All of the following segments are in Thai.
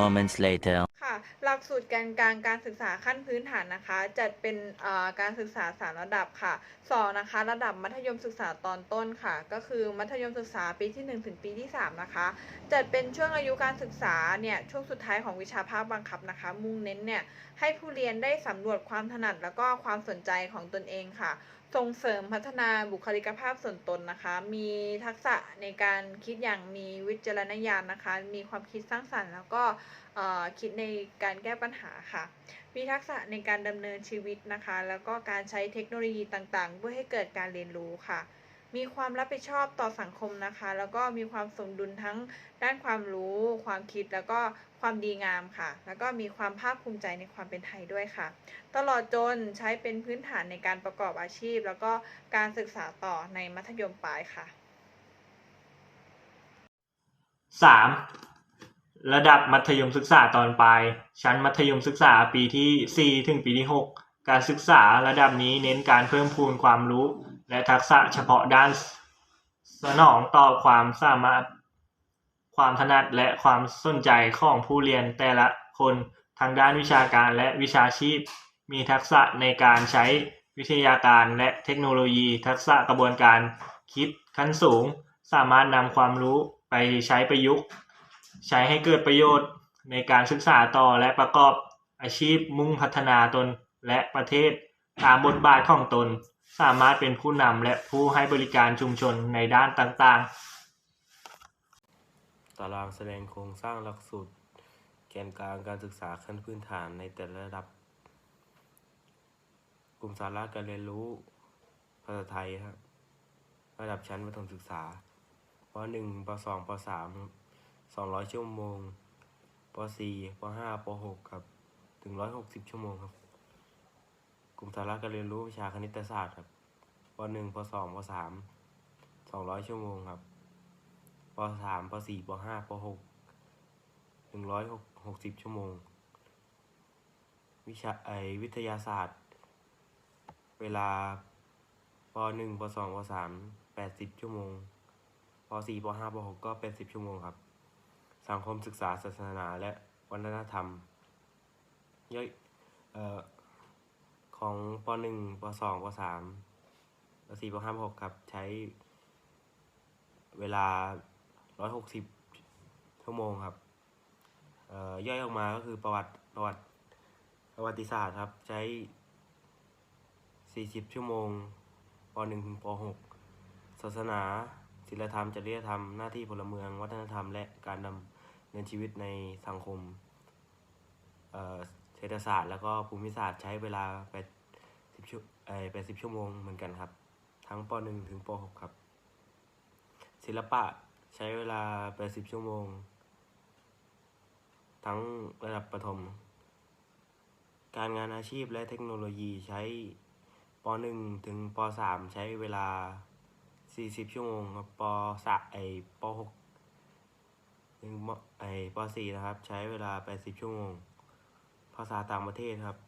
moments later. ค่ะหลักสูตรแกนกลางการศึกษาขั้นพื้นฐานนะคะ จัดเป็นการศึกษาสามระดับค่ะสองนะคะระดับมัธยมศึกษาตอนต้นค่ะ ก็คือมัธยมศึกษาปีที่ 1 ถึงปีที่ 3 นะคะ จัดเป็นช่วงอายุการศึกษาเนี่ยช่วงสุดท้ายของวิชาภาคบังคับนะคะ มุ่งเน้นเนี่ยให้ผู้เรียนได้สำรวจความถนัดแล้วก็ความสนใจของตนเองค่ะ ส่งเสริมพัฒนาบุคลิกภาพส่วนตนนะคะ มีทักษะในการคิดอย่างมีวิจารณญาณนะคะ มีความคิดสร้างสรรค์ แล้วก็คิดในการแก้ปัญหาค่ะ มีทักษะในการดำเนินชีวิตนะคะ แล้วก็การใช้เทคโนโลยีต่างๆ เพื่อให้เกิดการเรียนรู้ค่ะ มีความรับผิดชอบต่อสังคมนะคะ แล้วก็มีความสมดุลทั้งด้านความรู้ ความคิดแล้วก็ความดีงามค่ะ แล้วก็มีความภาคภูมิใจในความเป็นไทยด้วยค่ะ ตลอดจนใช้เป็นพื้นฐานในการประกอบอาชีพ แล้วก็การศึกษาต่อในมัธยมปลายค่ะ 3. ระดับมัธยมศึกษาตอนปลาย ชั้นมัธยมศึกษาปีที่ 4 ถึงปีที่ 6 การศึกษาระดับนี้เน้นการเพิ่มพูนความรู้ และทักษะเฉพาะด้านสนองต่อความสามารถ ความถนัดและความสนใจของผู้เรียนแต่ละคนทางด้านวิชาการและวิชาชีพ มีทักษะในการใช้วิทยาการและเทคโนโลยี ทักษะกระบวนการคิดขั้นสูง สามารถนำความรู้ไปใช้ประยุกต์ ใช้ให้เกิดประโยชน์ในการศึกษาต่อและประกอบอาชีพมุ่งพัฒนาตนและประเทศตามบทบาทของตน สามารถเป็นผู้นำและผู้ให้บริการชุมชนในด้านต่างๆ ตารางแสดงโครงสร้างหลักสูตร แกนกลางการศึกษาขั้นพื้นฐานในแต่ละระดับ กลุ่มสาระการเรียนรู้ภาษาไทยครับระดับชั้นประถมศึกษาป .1 ป .2 ป .3 200 ชั่วโมงป .4 ป .5 ป .6 ครับ ถึง 160 ชั่วโมงครับ กลุ่มสาระการเรียนรู้วิชาคณิตศาสตร์ครับป .1 ป .2 ป .3 200 ชั่วโมงครับปสามปสี่ปห้าปหกหนึ่งร้อยหกหกสิบชั่วโมง วิชาไอวิทยาศาสตร์ เวลาปหนึ่งปสองปสามแปดสิบชั่วโมงปสี่ปห้าปหกก็แปดสิบชั่วโมงครับ สังคมศึกษาศาสนาและวัฒนธรรมย่อยเอ่อ ของปหนึ่งปสองปสามปสี่ปห้าปหกครับ ใช้เวลา 160 ชั่วโมงครับย่อยออกมาก็คือประวัติประวัติประวัติศาสตร์ครับ ใช้ 40 ชั่วโมงป .1 ถึงป .6 ศาสนา ศิลธรรม จริยธรรม หน้าที่พลเมือง วัฒนธรรม และการดำเนินชีวิตในสังคมเอ่อ เศรษฐศาสตร์แล้วก็ภูมิศาสตร์ใช้เวลา80ชั่วเอ่อ80ชั่วโมงเหมือนกันครับ ทั้งป .1 ถึงป .6 ครับ ศิลปะใช้เวลา80ชั่วโมง ทั้งระดับประถม การงานอาชีพและเทคโนโลยีใช้ป .1 ถึงป .3 ใช้เวลา 40 ชั่วโมงครับปสไอป .6 ถึงมไอป .4 นะครับ ใช้เวลา 80 ชั่วโมง ภาษาต่างประเทศครับ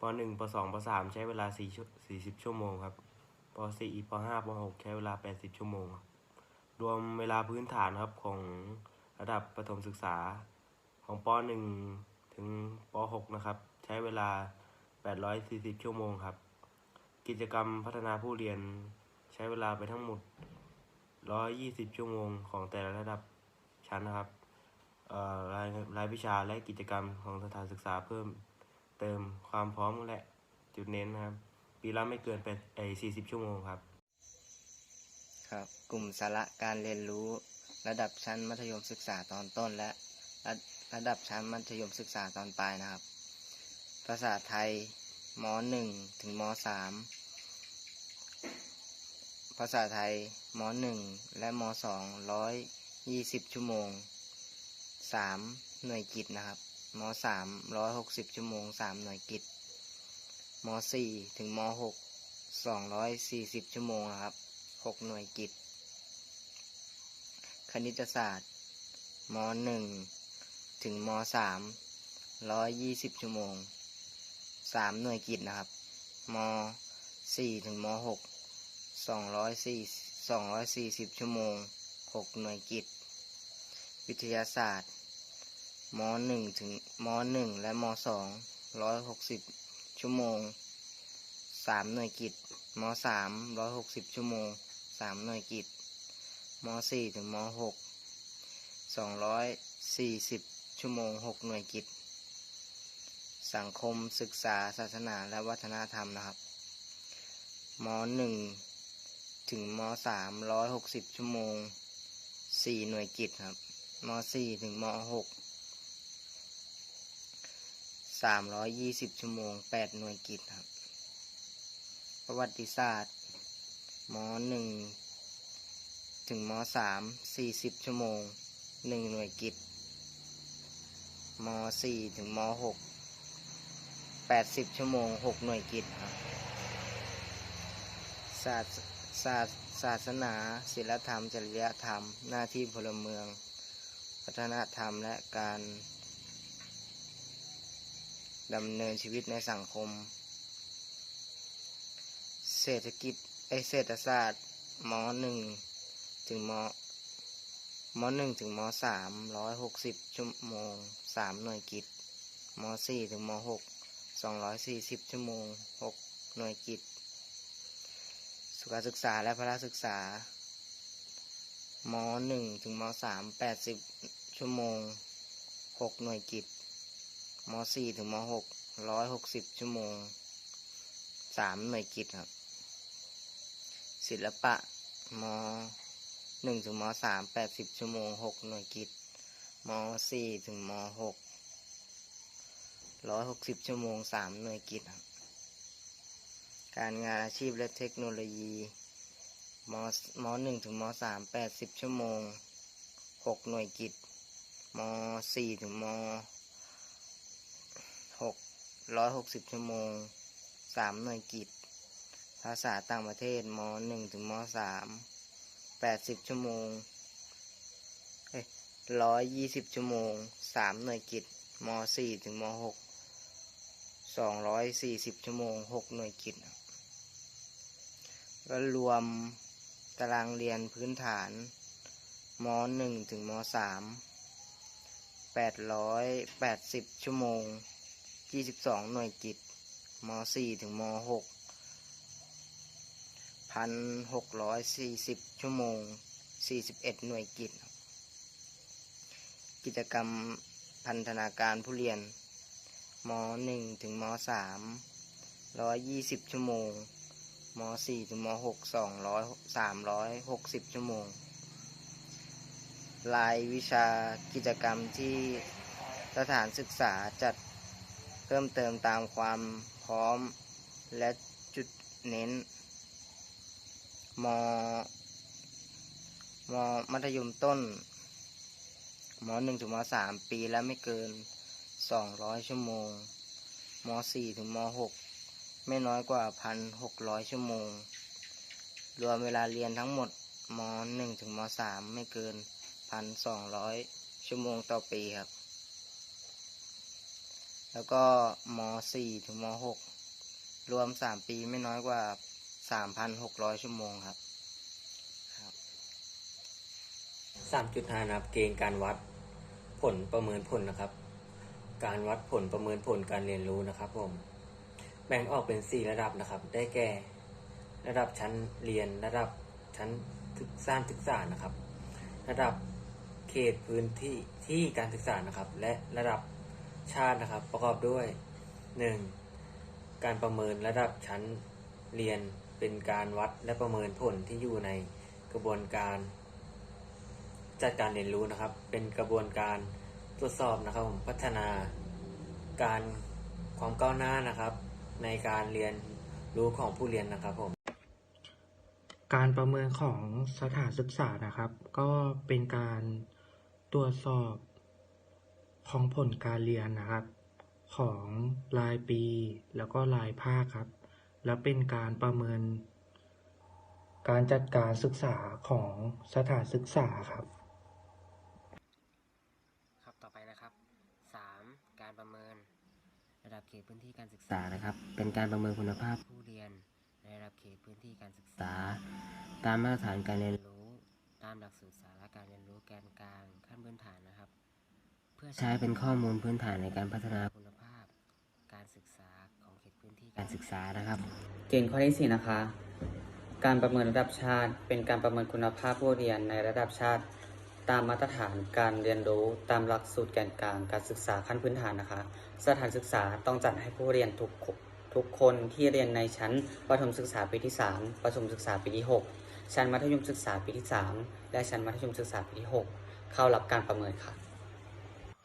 ป .1 ป .2 ป .3 ใช้เวลา4 40 ชั่วโมงครับป .4 ป .5 ป .6 ใช้เวลา 80 ชั่วโมง รวมเวลาพื้นฐานครับของระดับประถมศึกษาของป .1 ถึงป .6 นะครับ ใช้เวลา 840 ชั่วโมงครับ กิจกรรมพัฒนาผู้เรียนใช้เวลาไปทั้งหมด 120 ชั่วโมงของแต่ละระดับชั้นนะครับ รายรายวิชาและกิจกรรมของสถานศึกษาเพิ่มเติมความพร้อมและจุดเน้นนะครับ ปีละไม่เกินเป็นไอ40ชั่วโมงครับ ครับ กลุ่มสาระการเรียนรู้ ระดับชั้นมัธยมศึกษาตอนต้น และระระดับชั้นมัธยมศึกษาตอนปลายนะครับ ภาษาไทยม .1 ถึงม .3 ภาษาไทยม .1 และม .2 ร้อยยี่สิบชั่วโมง สามหน่วยกิตนะครับมสามร้อยหกสิบชั่วโมงสามหน่วยกิตมสี่ถึงมหกสองร้อยสี่สิบชั่วโมงครับหกหน่วยกิตคณิตศาสตร์มหนึ่งถึงมสามร้อยยี่สิบชั่วโมงสามหน่วยกิตนะครับมสี่ถึงมหกสองร้อยสี่สองร้อยสี่สิบชั่วโมงหกหน่วยกิตวิทยาศาสตร์ มหนึ่งถึงมหนึ่งและมสองร้อยหกสิบชั่วโมงสามหน่วยกิจมสามร้อยหกสิบชั่วโมงสามหน่วยกิจมสี่ถึงมหกสองร้อยสี่สิบชั่วโมงหกหน่วยกิจ สังคมศึกษาศาสนาและวัฒนธรรมนะครับมหนึ่งถึงมสามร้อยหกสิบชั่วโมงสี่หน่วยกิจครับมสี่ถึงมหก สามร้อยยี่สิบชั่วโมงแปดหน่วยกิจครับ ประวัติศาสตร์มหนึ่งถึงมสามสี่สิบชั่วโมงหนึ่งหน่วยกิจมสี่ถึงมหกแปดสิบชั่วโมงหกหน่วยกิจครับศาสศาสศาสนาศิลธรรม จริยธรรม หน้าที่พลเมือง วัฒนธรรมและการ ดำเนินชีวิตในสังคม เศรษฐกิจไอเศรษฐศาสตร์มหนึ่งถึงมมหนึ่งถึงมสามร้อยหกสิบชั่วโมงสามหน่วยกิจมสี่ถึงมหกสองร้อยสี่สิบชั่วโมงหกหน่วยกิจ สุขศึกษาและพละศึกษามหนึ่งถึงมสามแปดสิบชั่วโมงหกหน่วยกิจ มสี่ถึงมหกร้อยหกสิบชั่วโมงสามหน่วยกิจครับ ศิลปะมหนึ่งถึงมสามแปดสิบชั่วโมงหกหน่วยกิจมสี่ถึงมหกร้อยหกสิบชั่วโมงสามหน่วยกิจครับ การงานอาชีพและเทคโนโลยีมมหนึ่งถึงมสามแปดสิบชั่วโมงหกหน่วยกิจมสี่ถึงม ร้อยหกสิบชั่วโมงสามหน่วยกิจ ภาษาต่างประเทศมหนึ่งถึงมสามแปดสิบชั่วโมงเอ้ร้อยยี่สิบชั่วโมงสามหน่วยกิจมสี่ถึงมหกสองร้อยสี่สิบชั่วโมงหกหน่วยกิจก็รวมตารางเรียนพื้นฐานมหนึ่งถึงมสามแปดร้อยแปดสิบชั่วโมง ยี่สิบสองหน่วยกิจมสี่ถึงมหกพันหกร้อยสี่สิบชั่วโมงสี่สิบเอ็ดหน่วยกิจกิจกรรมพันธนาการผู้เรียนมหนึ่งถึงมสามร้อยยี่สิบชั่วโมงมสี่ถึงมหกสองร้อยสามร้อยหกสิบชั่วโมง รายวิชากิจกรรมที่สถานศึกษาจัด พิ่มเติมตามความพร้อมและจุดเน้น ม ม มัธยมต้นมหนึ่งถึงมสามปีและไม่เกินสองร้อยชั่วโมงมสี่ถึงมหกไม่น้อยกว่าพันหกร้อยชั่วโมง รวมเวลาเรียนทั้งหมดมหนึ่งถึงมสามไม่เกินพันสองร้อยชั่วโมงต่อปีครับ แล้วก็มสี่ถึงมหกรวมสามปีไม่น้อยกว่าสามพันหกร้อยชั่วโมงครับครับสามจุดห้านะครับเกณฑ์การวัดผลประเมินผลนะครับ การวัดผลประเมินผลการเรียนรู้นะครับผมแบ่งออกเป็นสี่ระดับนะครับ ได้แก่ ระดับชั้นเรียนระดับชั้นศึกษาศึกษานะครับ ระดับเขตพื้นที่ที่การศึกษานะครับ และระดับ ชาตินะครับ ประกอบด้วยหนึ่งการประเมินระดับชั้นเรียนเป็นการวัดและประเมินผลที่อยู่ในกระบวนการ จัดการเรียนรู้นะครับ เป็นกระบวนการตรวจสอบนะครับผมพัฒนาการความก้าวหน้านะครับ ในการเรียนรู้ของผู้เรียนนะครับผมการประเมินของสถานศึกษานะครับ ก็เป็นการตรวจสอบ ของผลการเรียนนะครับ ของรายปีแล้วก็รายภาคครับ แล้วเป็นการประเมิน การจัดการศึกษาของสถานศึกษาครับ ครับต่อไปนะครับ 3. การประเมิน ระดับเขตพื้นที่การศึกษานะครับ เป็นการประเมินคุณภาพผู้เรียนในระดับเขตพื้นที่การศึกษา ตามมาตรฐานการเรียนรู้ ตามหลักสูตรสาระการเรียนรู้แกนกลางขั้นพื้นฐานนะครับ พื่อใช้เป็นข้อมูลพื้นฐานในการพัฒนาคุณภาพ การศึกษาของเขตพื้นที่การศึกษานะครับ เกณฑ์ข้อที่4นะคะ การประเมินระดับชาติ เป็นการประเมินคุณภาพผู้เรียนในระดับชาติ ตามมาตรฐานการเรียนรู้ตามหลักสูตรแกนกลางการศึกษาขั้นพื้นฐานนะคะ สถานศึกษาต้องจัดให้ผู้เรียนทุกคนทุกคนที่เรียนในชั้นประถมศึกษาปีที่ 3 ประถมศึกษาปีที่ 6 ชั้นมัธยมศึกษาปีที่ 3 และชั้นมัธยมศึกษาปีที่ 6 เข้ารับการประเมินค่ะ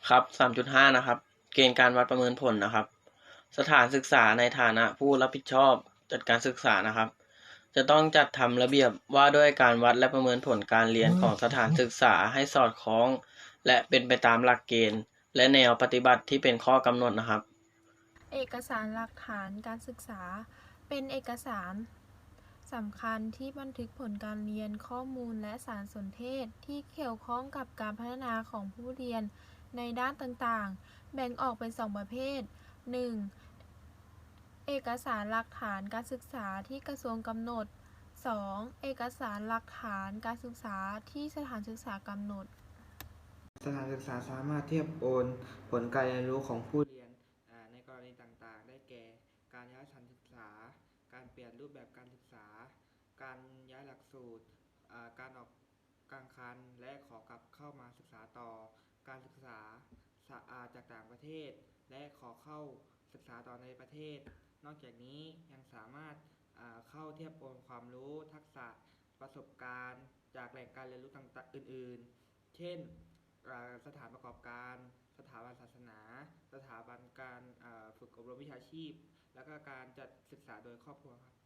ครับ 3.5 นะครับ เกณฑ์การวัดประเมินผลนะครับ สถานศึกษาในฐานะผู้รับผิดชอบจัดการศึกษานะครับ จะต้องจัดทำระเบียบว่าด้วยการวัดและประเมินผลการเรียนของสถานศึกษาให้สอดคล้อง และเป็นไปตามหลักเกณฑ์ และแนวปฏิบัติที่เป็นข้อกำหนดนะครับ เอกสารหลักฐานการศึกษา เป็นเอกสารสำคัญที่บันทึกผลการเรียนข้อมูลและสารสนเทศที่เกี่ยวข้องกับการพัฒนาของผู้เรียน ในด้านต่างๆ แบ่งออกเป็นสองประเภท 1. เอกสารหลักฐานการศึกษาที่กระทรวงกำหนด 2. เอกสารหลักฐานการศึกษาที่สถานศึกษากำหนด สถานศึกษาสามารถเทียบโอนผลการเรียนรู้ของผู้เรียนในกรณีต่างๆ ได้แก่การย้ายสถานศึกษา การเปลี่ยนรูปแบบการศึกษา การย้ายหลักสูตร การออกกลางคันและขอกลับเข้ามาศึกษาต่อ การศึกษาสะอาจากต่างประเทศ และขอเข้าศึกษาต่อในประเทศ นอกจากนี้ยังสามารถเข้าเทียบโอนความรู้ทักษะประสบการณ์ จากแหล่งการเรียนรู้ต่างๆอื่น ๆ เช่นสถานประกอบการ สถาบันศาสนา สถาบันการฝึกอบรมวิชาชีพ แล้วก็การจัดศึกษาโดยครอบครัวครับ